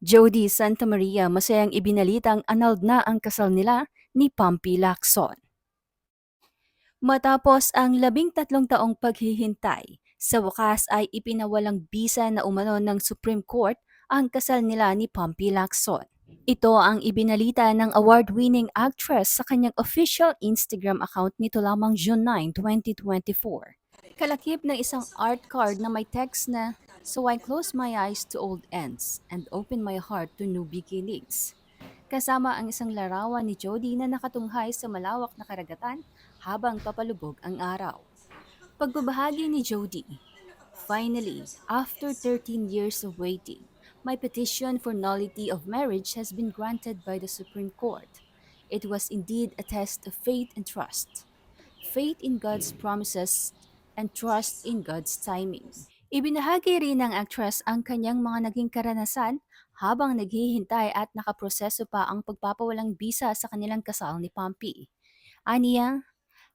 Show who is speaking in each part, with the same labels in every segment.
Speaker 1: Jody Santa Maria masayang ibinalitang annulled na ang kasal nila ni Pampi Lacson. Matapos ang labing tatlong taong paghihintay, sa wakas ay ipinawalang bisa na umano ng Supreme Court ang kasal nila ni Pampi Lacson. Ito ang ibinalita ng award-winning actress sa kanyang official Instagram account nito lamang June 9, 2024. Kalakip ng isang art card na may text na So I close my eyes to old ends and open my heart to new beginnings. Kasama ang isang larawan ni Jody na nakatunghay sa malawak na karagatan habang papalubog ang araw. Pagbabahagi ni Jody, Finally, after 13 years of waiting, my petition for nullity of marriage has been granted by the Supreme Court. It was indeed a test of faith and trust. Faith in God's promises and trust in God's timing. Ibinahagi rin ng actress ang kanyang mga naging karanasan habang naghihintay at nakaproseso pa ang pagpapawalang bisa sa kanilang kasal ni Pompey. Aniya,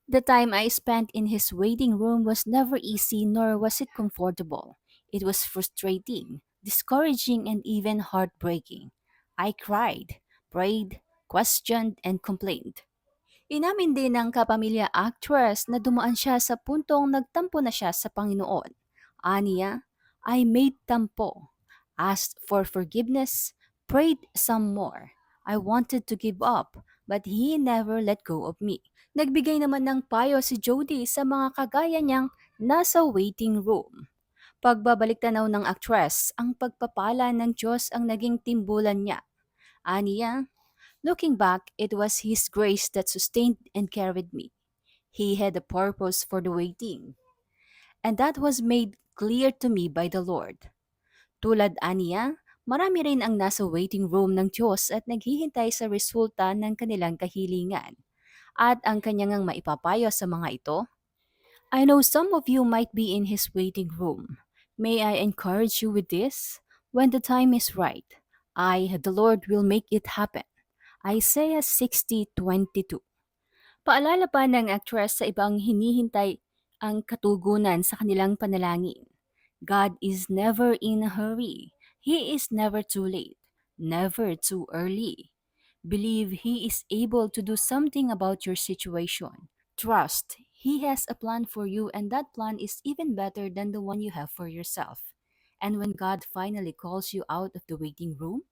Speaker 1: The time I spent in his waiting room was never easy nor was it comfortable. It was frustrating, discouraging, and even heartbreaking. I cried, prayed, questioned, and complained. Inamin din ng kapamilya actress na dumaan siya sa puntong nagtampo na siya sa Panginoon. Aniya, I made tampo, asked for forgiveness, prayed some more. I wanted to give up, but he never let go of me. Nagbigay naman ng payo si Jody sa mga kagaya niyang nasa waiting room. Pagbabalik tanaw ng actress, ang pagpapala ng Diyos ang naging timbulan niya. Aniya, looking back, it was His grace that sustained and carried me. He had a purpose for the waiting. And that was made clear to me by the Lord. Tulad aniya, marami rin ang nasa waiting room ng Diyos at naghihintay sa resulta ng kanilang kahilingan. At ang kanyang maipapayo sa mga ito? I know some of you might be in His waiting room. May I encourage you with this? When the time is right, I, the Lord, will make it happen. Isaiah 60.22 Paalala pa ng actress sa ibang hinihintay ang katugunan sa kanilang panalangin. God is never in a hurry. He is never too late, never too early. Believe He is able to do something about your situation. Trust He has a plan for you, and that plan is even better than the one you have for yourself. And when God finally calls you out of the waiting room,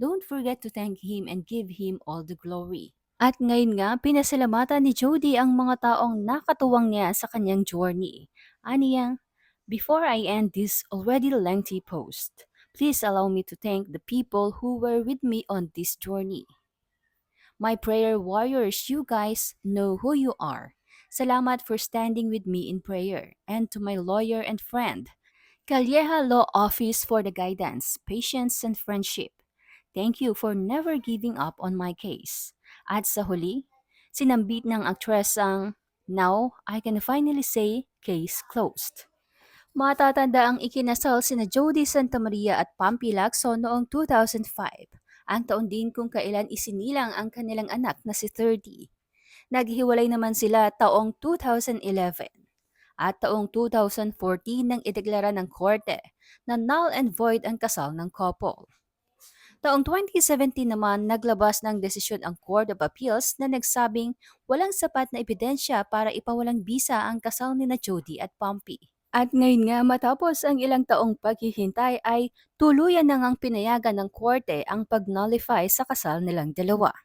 Speaker 1: don't forget to thank Him and give Him all the glory. At ngayon nga, pinasalamatan ni Jody ang mga taong nakatuwang niya sa kanyang journey. Aniya, before I end this already lengthy post, please allow me to thank the people who were with me on this journey. My prayer warriors, you guys know who you are. Salamat for standing with me in prayer. And to my lawyer and friend, Calleja Law Office for the guidance, patience, and friendship. Thank you for never giving up on my case. At sa huli, sinambit ng actress ang Now, I can finally say, case closed. Matatanda ang ikinasal sina Jody Santa Maria at Pampi Lacson noong 2005, ang taon din kung kailan isinilang ang kanilang anak na si 30. Naghiwalay naman sila taong 2011 at taong 2014 nang ideklara ng korte na null and void ang kasal ng couple. Taong 2017 naman naglabas ng desisyon ang Court of Appeals na nagsabing walang sapat na ebidensya para ipawalang bisa ang kasal ni na Jody at Pompey. At ngayon nga matapos ang ilang taong paghihintay ay tuluyan na ngang pinayagan ng korte ang pag-nullify sa kasal nilang dalawa.